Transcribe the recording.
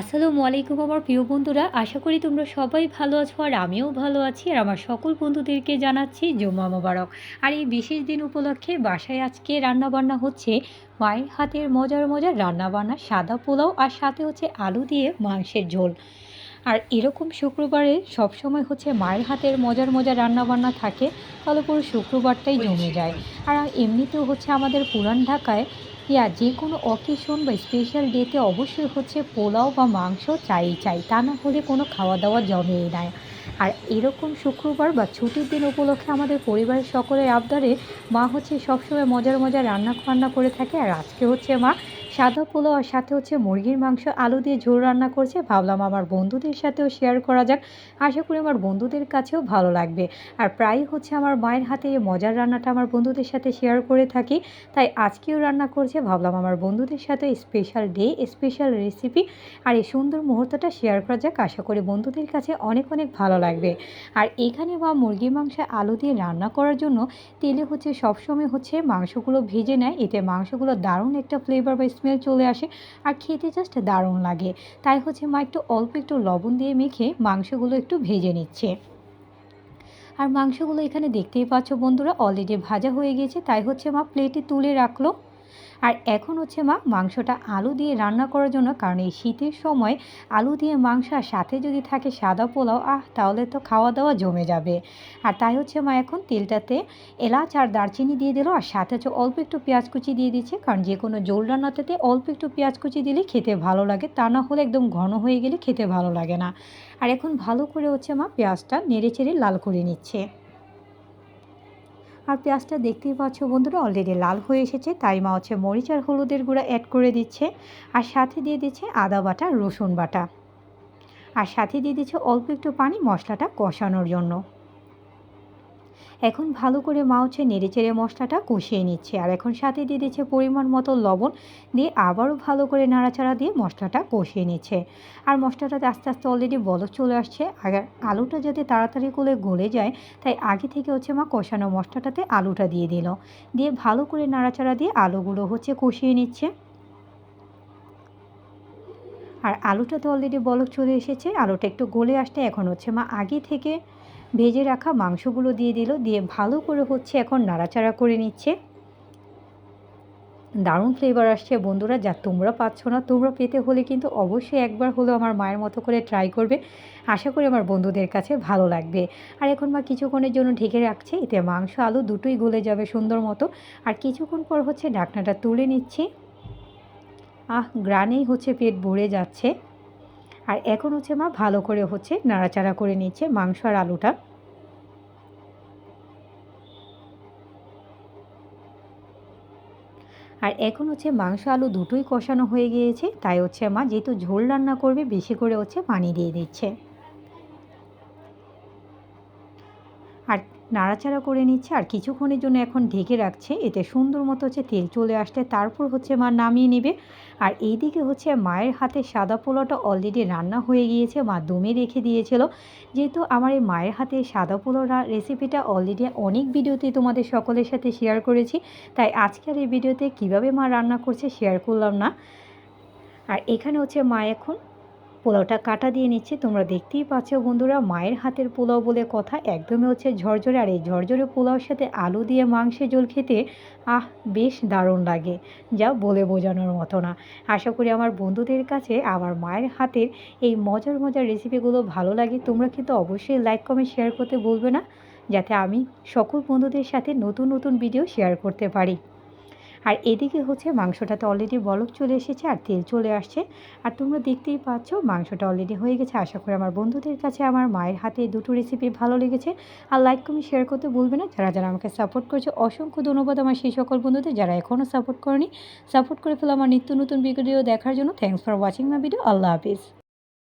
আসসালামু আলাইকুম আমার প্রিয় বন্ধুরা, আশা করি তোমরা সবাই ভালো আছো আর আমিও ভালো আছি আর আমার সকল বন্ধুদেরকে জানাচ্ছি জুম্মা মোবারক। আর এই বিশেষ দিন উপলক্ষে বাসায় আজকে রান্নাবান্না হচ্ছে মায়ের হাতের মজার মজার রান্নাবান্না, সাদা পোলাও আর সাথে হচ্ছে আলু দিয়ে মাংসের ঝোল। আর এরকম শুক্রবারে সবসময় হচ্ছে মায়ের হাতের মজার মজার রান্নাবান্না থাকে, তাহলে পুরো শুক্রবারটাই জমে যায়। আর এমনিতেও হচ্ছে আমাদের পুরান ঢাকায়, ইয়া যে কোনো অকেশন বা স্পেশাল ডেতে অবশ্যই হচ্ছে পোলাও বা মাংস চাই চাই। তা না হলে কোনো খাওয়া দাওয়া জমেই নেয় আর এরকম শুক্রবার বা ছুটির দিন উপলক্ষে আমাদের পরিবারের সকলের আবদারে মা হচ্ছে সবসময় মজার মজার রান্না বান্না করে থাকে। আর আজকে হচ্ছে মা সাদা পোলাও আর সাথে হচ্ছে মুরগির মাংস, আলু দিয়ে ঝোল রান্না করছে। ভাবলাম আমার বন্ধুদের সাথেও শেয়ার করা যাক। আশা করি আমার বন্ধুদের কাছেও ভালো লাগবে। আর প্রায় হচ্ছে আমার মায়ের হাতে এই মজার রান্নাটা আমার বন্ধুদের সাথে শেয়ার করে থাকি। তাই আজকেও রান্না করছে। ভাবলাম আমার বন্ধুদের সাথে স্পেশাল ডে স্পেশাল রেসিপি আর এই সুন্দর মুহূর্তটা শেয়ার করা যাক। আশা করি বন্ধুদের কাছে অনেক অনেক ভালো লাগবে। আর এখানে বা মুরগির মাংস আলু দিয়ে রান্না করার জন্য তেলে হচ্ছে সবসময় হচ্ছে মাংসগুলো ভেজে নেয়। এতে মাংসগুলো দারুণ একটা ফ্লেভার বা স্মেল চলে আসে আর খেতে জাস্ট দারুণ লাগে। তাই হচ্ছে মা একটু অল্প একটু লবণ দিয়ে মেখে মাংসগুলো একটু ভেজে নিচ্ছে। আর মাংসগুলো এখানে দেখতেই পাচ্ছ বন্ধুরা অলরেডি ভাজা হয়ে গেছে, তাই হচ্ছে মা প্লেটে তুলে রাখল। আর এখন হচ্ছে মা, মাংসটা আলু দিয়ে রান্না করার জন্য, কারণ এই শীতের সময় আলু দিয়ে মাংস আর সাথে যদি থাকে সাদা পোলাও, আহ, তাহলে তো খাওয়া দাওয়া জমে যাবে। আর তাই হচ্ছে মা, এখন তেলটাতে এলাচ আর দারচিনি দিয়ে দিল, আর সাথে হচ্ছে অল্প একটু পেঁয়াজ কুচি দিয়ে দিচ্ছে, কারণ যে কোনো জোল রান্নাতে অল্প একটু পেঁয়াজ কুচি দিলে খেতে ভালো লাগে, তা না হলে একদম ঘন হয়ে গেলে খেতে ভালো লাগে না। আর এখন ভালো করে হচ্ছে মা, পেঁয়াজটা নেড়ে চেড়ে লাল করে নিচ্ছে। আর পেঁয়াজটা দেখতেই পাচ্ছ বন্ধুরা অলরেডি লাল হয়ে এসেছে, তাই মা হচ্ছে মরিচ আর হলুদের গুঁড়া অ্যাড করে দিচ্ছে। আর সাথে দিয়ে দিচ্ছে আদা বাটা, রসুন বাটা। আর সাথে দিয়ে দিচ্ছে অল্প একটু পানি মশলাটা কষানোর জন্য। এখন ভালো করে মা হচ্ছে নেড়ে চেড়ে মশলাটা কষিয়ে নিচ্ছে। আর এখন সাথে দিয়ে দিচ্ছে পরিমাণ মতো লবণ দিয়ে আবারও ভালো করে নাড়াচাড়া দিয়ে মশলাটা কষিয়ে নিচ্ছে। আর মশলাটাতে আস্তে আস্তে অলরেডি বলক চলে আসছে। আর আলুটা যাতে তাড়াতাড়ি করে গলে যায়, তাই আগে থেকে হচ্ছে মা কষানো মশলাটাতে আলুটা দিয়ে দিল। দিয়ে ভালো করে নাড়াচাড়া দিয়ে আলুগুলো হচ্ছে কষিয়ে নিচ্ছে। আর আলুটা তো অলরেডি বলক চলে এসেছে। আলুটা একটু গলে আসতে এখন হচ্ছে মা আগে থেকে ভেজে রাখা মাংসগুলো দিয়ে দিল, দিয়ে ভালো করে হচ্ছে এখন নাড়াচাড়া করে নিচ্ছে। দারুণ ফ্লেভার আসছে বন্ধুরা, যা তোমরা পাচ্ছ না, তোমরা পেতে হলে কিন্তু অবশ্যই একবার হলেও আমার মায়ের মতো করে ট্রাই করবে। আশা করি আমার বন্ধুদের কাছে ভালো লাগবে। আর এখন মা কিছুক্ষণের জন্য ঢেকে রাখছে, এতে মাংস, আলু দুটোই গলে যাবে সুন্দর মতো। আর কিছুক্ষণ পর হচ্ছে ঢাকনাটা তুলে নিচ্ছি। আহ, গ্রানেই হচ্ছে পেট ভরে যাচ্ছে। আর এখন হচ্ছে মা ভালো করে হচ্ছে নাড়াচাড়া করে নিচ্ছে মাংস আর আলুটা। আর এখন হচ্ছে মাংস আলু দুটোই কষানো হয়ে গিয়েছে, তাই হচ্ছে মা যেহেতু ঝোল রান্না করবে, বেশি করে হচ্ছে পানি দিয়ে দিচ্ছে আর নাড়াচাড়া করে নিচ্ছে আর কিছুক্ষণের জন্য এখন ঢেকে রাখছে। এতে সুন্দর মতো হচ্ছে তেল চলে আসতে তারপর হচ্ছে মা নামিয়ে নেবে। আর এই দিকে হচ্ছে মায়ের হাতে সাদা পোলাওটা অলরেডি রান্না হয়ে গিয়েছে, মা দমে রেখে দিয়েছিল। যেহেতু আমার এই মায়ের হাতে সাদা পোলাও রেসিপিটা অলরেডি অনেক ভিডিওতে তোমাদের সকলের সাথে শেয়ার করেছি। তাই আজকের এই ভিডিওতে কীভাবে মা রান্না করছে শেয়ার করলাম না। আর এখানে হচ্ছে মা এখন পোলাওটা কাটা দিয়ে নিচ্ছে। তোমরা দেখতেই পাচ্ছ বন্ধুরা, মায়ের হাতের পোলাও বলে কথা একদমই হচ্ছে ঝরঝরে। আর এই ঝরঝরে পোলাওর সাথে আলু দিয়ে মাংসের ঝোল খেতে, আহ, বেশ দারুণ লাগে। যা বলে বোঝানোর মতো না। আশা করি আমার বন্ধুদের কাছে আমার মায়ের হাতের এই মজার মজার রেসিপিগুলো ভালো লাগে। তোমরা কিন্তু অবশ্যই লাইক কমেন্ট শেয়ার করতে বলবে না, যাতে আমি সকল বন্ধুদের সাথে নতুন নতুন ভিডিও শেয়ার করতে পারি। আর এদিকে হচ্ছে মাংসটাতে অলরেডি বলক চলে এসেছে আর তেল চলে আসছে। আর তোমরা দেখতেই পাচ্ছ মাংসটা অলরেডি হয়ে গেছে। আশা করি আমার বন্ধুদের কাছে আমার মায়ের হাতে দুটো রেসিপি ভালো লেগেছে। আর লাইক কমেন্ট শেয়ার করতে বলবে না। যারা যারা আমাকে সাপোর্ট করছে, অসংখ্য ধন্যবাদ আমার সেই সকল বন্ধুদের। যারা এখনও সাপোর্ট করেনি সাপোর্ট করে ফেলো আমার নিত্য নতুন ভিডিও দেখার জন্য। Thanks for watching my video Allah Hafiz.